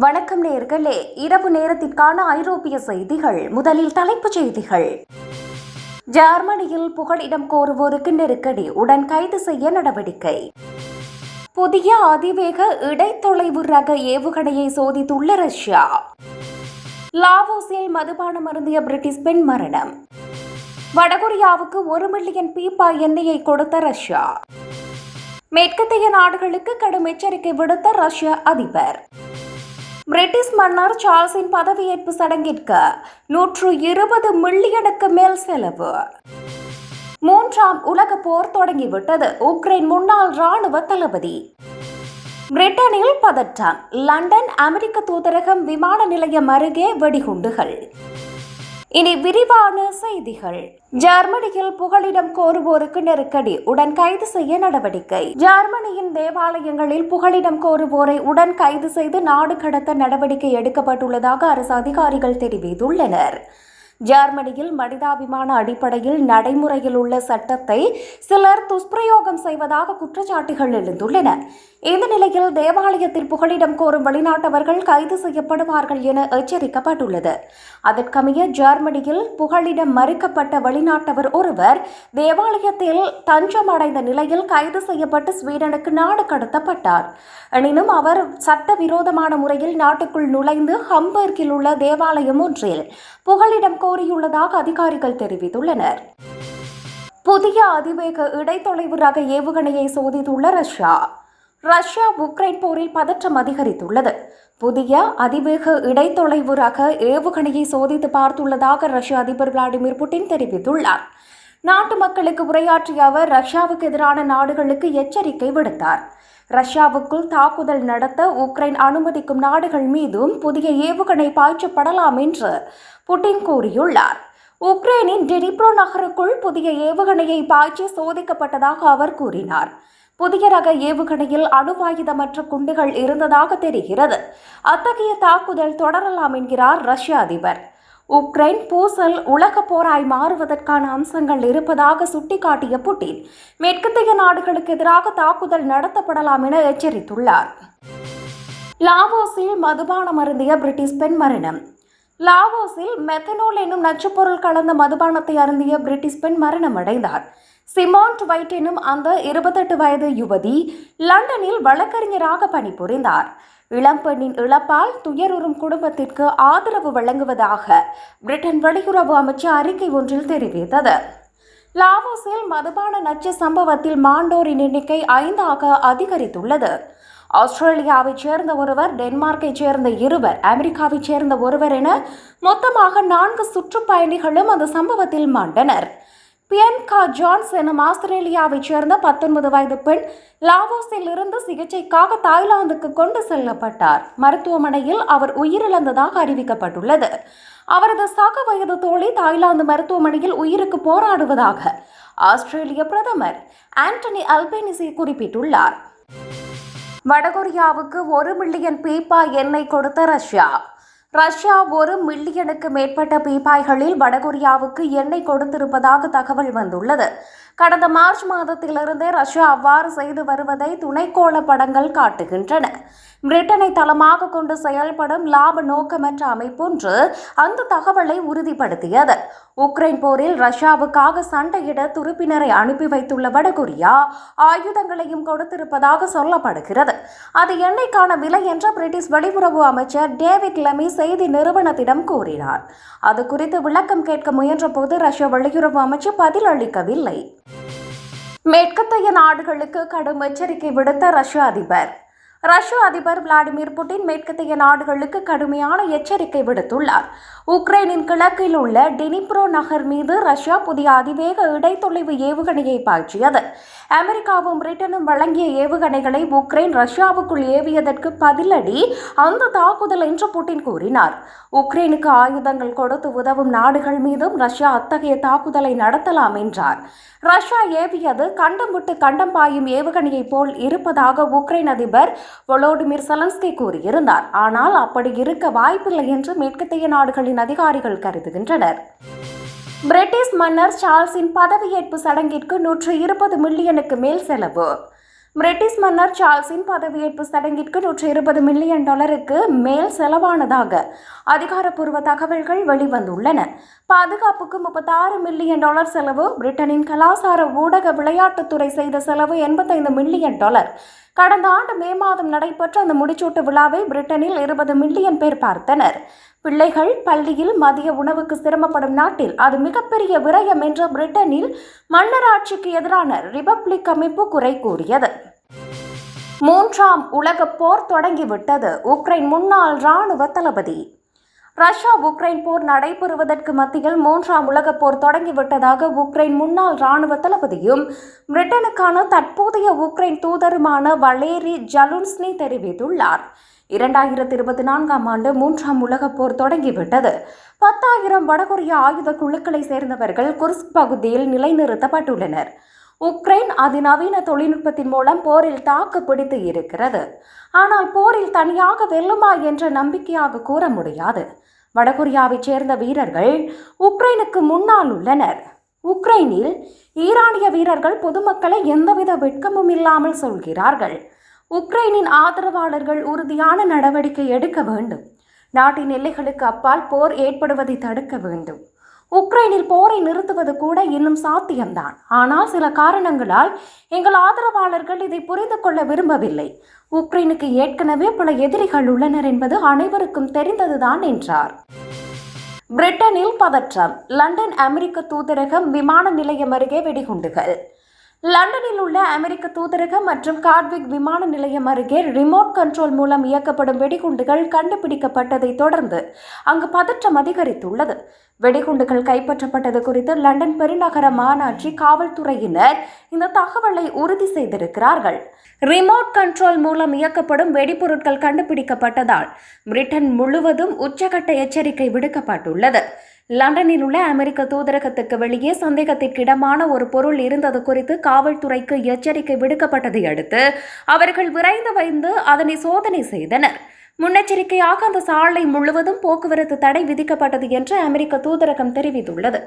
வணக்கம் நேர்களே. இரவு நேரத்திற்கான ஐரோப்பிய செய்திகள். முதலில் தலைப்புச் செய்திகள். ஜெர்மனியில் புகலிடம் கோருவோருக்கு நெருக்கடி. உடன் கைது செய்ய நடவடிக்கை. புதிய அதிவேக இடைத்தொலைவு ரக ஏவுகணையை சோதித்துள்ள ரஷ்யா. லாவோஸில் மதுபானம் அருந்திய பிரிட்டிஷ் பெண் மரணம். வடகொரியாவுக்கு ஒரு மில்லியன் பீப்பா எண்ணெயை கொடுத்த ரஷ்யா. மேற்கத்திய நாடுகளுக்கு கடும் எச்சரிக்கை விடுத்த ரஷ்ய அதிபர். பிரிட்டிஷ் மன்னர் சார்ல்ஸின் பதவியேற்பு சடங்கிற்கு நூற்று இருபது மில்லியனுக்கு மேல் செலவு. மூன்றாம் உலக போர் தொடங்கிவிட்டது. உக்ரைன் முன்னாள் ராணுவ தளபதி. பிரிட்டனில் பதற்றம். லண்டன் அமெரிக்க தூதரகம் விமான நிலையம் அருகே வெடிகுண்டுகள். இனி விரிவான செய்திகள். ஜெர்மனியில் புகலிடம் கோருவோருக்கு நெருக்கடி உடன் கைது செய்ய நடவடிக்கை. ஜெர்மனியின் தேவாலயங்களில் புகலிடம் கோருவோரை உடன் கைது செய்து நாடு கடத்த நடவடிக்கை எடுக்கப்பட்டுள்ளதாக அரசு அதிகாரிகள் தெரிவித்துள்ளனர். ஜெர்மனியில் மனிதாபிமான அடிப்படையில் நடைமுறையில் உள்ள சட்டத்தை சிலர் துஷ்பிரயோகம் செய்வதாக குற்றச்சாட்டுகள் எழுந்துள்ளன. இந்த நிலையில் தேவாலயத்தில் புகலிடம் கோரும் வெளிநாட்டவர்கள் கைது செய்யப்படுவார்கள் என எச்சரிக்கப்பட்டுள்ளது. அதற்கமைய ஜெர்மனியில் புகலிடம் மறுக்கப்பட்ட வெளிநாட்டவர் ஒருவர் தேவாலயத்தில் தஞ்சம் அடைந்த நிலையில் கைது செய்யப்பட்டு ஸ்வீடனுக்கு நாடு கடத்தப்பட்டார். எனினும் அவர் சட்டவிரோதமான முறையில் நாட்டுக்குள் நுழைந்து ஹம்பர்கில் உள்ள தேவாலயம் ஒன்றில் புகலிடம் கோரியுள்ளதாக அதிகாரிகள் தெரிவித்துள்ளனர். புதிய அதிவேக இடைத்தொலைவு ரக ஏவுகணையை சோதித்துள்ள ரஷ்யா. ரஷ்யா உக்ரைன் போரில் பதற்றம் அதிகரித்துள்ளது. புதிய அதிவேக இடைத்தொலைவு ரக ஏவுகணையை சோதித்து பார்த்துள்ளதாக ரஷ்ய அதிபர் விளாடிமிர் புட்டின் தெரிவித்துள்ளார். நாட்டு மக்களுக்கு உரையாற்றிய அவர் ரஷ்யாவுக்கு எதிரான நாடுகளுக்கு எச்சரிக்கை விடுத்தார். ரஷ்யாவுக்குள் தாக்குதல் நடத்த உக்ரைன் அனுமதிக்கும் நாடுகள் மீதும் புதிய ஏவுகணை பாய்ச்சப்படலாம் என்று புட்டின் கூறியுள்ளார். உக்ரைனின் டெனிப்ரோ நகருக்குள் புதிய ஏவுகணையை பாய்ச்சி சோதிக்கப்பட்டதாக அவர் கூறினார். புதிய ரக ஏவுகணையில் அணுவாயுதமற்ற குண்டுகள் இருந்ததாக தெரிகிறது. அத்தகைய தாக்குதல் தொடரலாம் என்கிறார் ரஷ்ய அதிபர். உக்ரைன் பூசல் உலக போராய் மாறுவதற்கான அம்சங்கள் இருப்பதாக சுட்டிக்காட்டிய புட்டின் மேற்கத்திய நாடுகளுக்கு எதிராக தாக்குதல் நடத்தப்படலாம் என எச்சரித்துள்ளார். லாவோஸில் மதுபானம் அருந்திய பிரிட்டிஷ் பெண் மரணம். லாவோஸில் மெத்தனோல் என்னும் நச்சுப்பொருள் கலந்த மதுபானத்தை அருந்திய பிரிட்டிஷ் பெண் மரணமடைந்தார் சிமான் வைட் எனும் அந்த இருபத்தெட்டு வயது யுவதி லண்டனில் வழக்கறிஞராக பணிபுரிந்தார். இளம்பெண்ணின் இழப்பால் துயருறும் குடும்பத்திற்கு ஆதரவு வழங்குவதாக பிரிட்டன் வெளியுறவு அமைச்சு அறிக்கை ஒன்றில் தெரிவித்தது. லாவோஸில் மதுபான நச்சு சம்பவத்தில் மாண்டோரின் எண்ணிக்கை ஐந்தாக அதிகரித்துள்ளது. ஆஸ்திரேலியாவைச் சேர்ந்த ஒருவர் டென்மார்க்கைச் சேர்ந்த இருவர் அமெரிக்காவைச் சேர்ந்த ஒருவர் என மொத்தமாக நான்கு சுற்றுப்பயணிகளும் அந்த சம்பவத்தில் மாண்டனர். பியன்கா ஜான்ஸ் எனும் ஆஸ்திரேலியாவைச் சேர்ந்த பத்தொன்பது வயது பெண் லாவோஸில் இருந்து சிகிச்சைக்காக தாய்லாந்துக்கு கொண்டு செல்லப்பட்டார். மருத்துவமனையில் அவர் உயிரிழந்ததாக அறிவிக்கப்பட்டுள்ளது. அவரது சக வயது தோழி தாய்லாந்து மருத்துவமனையில் உயிருக்கு போராடுவதாக ஆஸ்திரேலிய பிரதமர் ஆண்டனி அல்பேனிசி குறிப்பிட்டுள்ளார். வடகொரியாவுக்கு ஒரு மில்லியன் பீப்பா எண்ணெய் கொடுத்த ரஷ்யா ரஷ்யா ஒரு மில்லியனுக்கு மேற்பட்ட பீப்பாய்களில் வடகொரியாவுக்கு எண்ணெய் கொடுத்திருப்பதாக தகவல் வந்துள்ளது. கடந்த மார்ச் மாதத்திலிருந்தே ரஷ்யா அவ்வாறு செய்து வருவதை துணைக்கோள படங்கள் காட்டுகின்றன. பிரிட்டனை தளமாக கொண்டு செயல்படும் லாப நோக்கமற்ற அமைப்பொன்று அந்த தகவலை உறுதிப்படுத்தியது. உக்ரைன் போரில் ரஷ்யாவுக்காக சண்டையிட துருப்பினரை அனுப்பி வைத்துள்ள வடகொரியா ஆயுதங்களையும் கொடுத்திருப்பதாக சொல்லப்படுகிறது. அது எண்ணெய்க்கான விலை என்ற பிரிட்டிஷ் வெளியுறவு அமைச்சர் டேவிட் லெமி செய்தி நிறுவனத்திடம் கூறினார். அது குறித்து விளக்கம் கேட்க முயன்றபோது ரஷ்ய வெளியுறவு அமைச்சர் பதில் அளிக்கவில்லை. மேற்கத்தைய நாடுகளுக்கு கடும் எச்சரிக்கை விடுத்த ரஷ்ய அதிபர் ரஷ்ய அதிபர் விளாடிமிர் புட்டின் மேற்கத்திய நாடுகளுக்கு கடுமையான எச்சரிக்கை விடுத்துள்ளார். உக்ரைனின் கிழக்கில் உள்ள டெனிப்ரோ நகர் மீது ரஷ்யா புதிய அதிவேக இடைத்தொலைவு ஏவுகணையை பாய்ச்சியது. அமெரிக்காவும் பிரிட்டனும் வழங்கிய ஏவுகணைகளை உக்ரைன் ரஷ்யாவுக்குள் ஏவியதற்கு பதிலடி அந்த தாக்குதல் என்று புட்டின் கூறினார். உக்ரைனுக்கு ஆயுதங்கள் கொடுத்து உதவும் நாடுகள் மீதும் ரஷ்யா அத்தகைய தாக்குதலை நடத்தலாம் என்றார். ரஷ்யா ஏவியது கண்டம் விட்டு கண்டம் பாயும் ஏவுகணையைப் போல் இருப்பதாக உக்ரைன் அதிபர் வொலோடிமிர் செலன்ஸ்கி கூறியிருந்தார். ஆனால் அப்படி இருக்க வாய்ப்பில்லை என்று மேற்கத்திய நாடுகளின் அதிகாரிகள் கருதுகின்றனர். பிரிட்டிஷ் மன்னர் சார்ல்ஸின் பதவியேற்பு சடங்கிற்கு நூற்று இருபது மில்லியனுக்கு மேல் செலவு. பிரிட்டிஷ் மன்னர் சார்ல்ஸின் பதவியேற்பு சடங்கிற்கு நூற்றி இருபது மில்லியன் டாலருக்கு மேல் செலவானதாக அதிகாரப்பூர்வ தகவல்கள் வெளிவந்துள்ளன. பாதுகாப்புக்கு முப்பத்தாறு மில்லியன் டாலர் செலவு பிரிட்டனின் கலாசார ஊடக விளையாட்டுத்துறை செய்த செலவு எண்பத்தைந்து மில்லியன் டாலர். கடந்த ஆண்டு மே மாதம் நடைபெற்ற அந்த முடிச்சூட்டு விழாவை பிரிட்டனில் இருபது மில்லியன் பேர் பார்த்தனர். பிள்ளைகள் பள்ளியில் மதிய உணவுக்கு சிரமப்படும் நாட்டில் அது மிகப்பெரிய விரயம் என்று பிரிட்டனில் மன்னராட்சிக்கு எதிரான ரிபப்ளிக் அமைப்பு குறை கூறியது. மூன்றாம் உலகப் போர் தொடங்கிவிட்டது உக்ரைன் முன்னாள் ராணுவ தளபதி. ரஷ்யா உக்ரைன் போர் நடைபெறுவதற்கு மத்தியில் மூன்றாம் உலகப் போர் தொடங்கிவிட்டதாக உக்ரைன் முன்னாள் ராணுவ தளபதியும் பிரிட்டனுக்கான தற்போதைய உக்ரைன் தூதருமான வலேரி ஜலுன்ஸ்னி தெரிவித்துள்ளார். இரண்டாயிரத்தி இருபத்தி நான்காம் ஆண்டு மூன்றாம் உலகப் போர் தொடங்கிவிட்டது. பத்தாயிரம் வடகொரிய ஆயுத குழுக்களை சேர்ந்தவர்கள் குர்ஸ்க் பகுதியில் நிலைநிறுத்தப்பட்டுள்ளனர். உக்ரைன் அதிநவீன தொழில்நுட்பத்தின் மூலம் போரில் தாக்கு பிடித்து இருக்கிறது. ஆனால் போரில் தனியாக வெல்லுமா என்ற நம்பிக்கையாக கூற முடியாது. வடகொரியாவைச் சேர்ந்த வீரர்கள் உக்ரைனுக்கு முன்னால் உள்ளனர். உக்ரைனில் ஈரானிய வீரர்கள் பொதுமக்களை எந்தவித வெட்கமும் இல்லாமல் சொல்கிறார்கள். உக்ரைனின் ஆதரவாளர்கள் உறுதியான நடவடிக்கை எடுக்க வேண்டும். நாட்டின் எல்லைகளுக்கு அப்பால் போர் ஏற்படுவதை தடுக்க வேண்டும். உக்ரைனில் போரை நிறுத்துவது கூட இன்னும் சாத்தியம்தான். ஆனால் சில காரணங்களால் எங்கள் ஆதரவாளர்கள் இதை புரிந்து கொள்ள விரும்பவில்லை. உக்ரைனுக்கு ஏற்கனவே பல எதிரிகள் உள்ளனர் என்பது அனைவருக்கும் தெரிந்ததுதான் என்றார். பிரிட்டனில் பதற்றம் லண்டன் அமெரிக்க தூதரகம் விமான நிலையம் அருகே வெடிகுண்டுகள். லண்டனில் உள்ள அமெரிக்க தூதரகம் மற்றும் கார்விக் விமான நிலையம் அருகே ரிமோட் கண்ட்ரோல் மூலம் இயக்கப்படும் வெடிகுண்டுகள் கண்டுபிடிக்கப்பட்டதை தொடர்ந்து அங்கு பதற்றம் அதிகரித்துள்ளது. வெடிகுண்டுகள் கைப்பற்றப்பட்டது குறித்து லண்டன் பெருநகர மாநாட்சி காவல்துறையினர் இந்த தகவலை உறுதி செய்திருக்கிறார்கள். ரிமோட் கண்ட்ரோல் மூலம் இயக்கப்படும் வெடிபொருட்கள் கண்டுபிடிக்கப்பட்டதால் பிரிட்டன் முழுவதும் உச்சகட்ட எச்சரிக்கை விடுக்கப்பட்டுள்ளது. லண்டனில் உள்ள அமெரிக்க தூதரகத்துக்கு வெளியே சந்தேகத்திற்கிடமான ஒரு பொருள் இருந்தது குறித்து காவல்துறைக்கு எச்சரிக்கை விடுக்கப்பட்டதை அடுத்து அவர்கள் விரைந்து வைந்து அதனை சோதனை செய்தனர். முன்னெச்சரிக்கையாக அந்த சாலை முழுவதும் போக்குவரத்து தடை விதிக்கப்பட்டது என்று அமெரிக்க தூதரகம் தெரிவித்துள்ளது.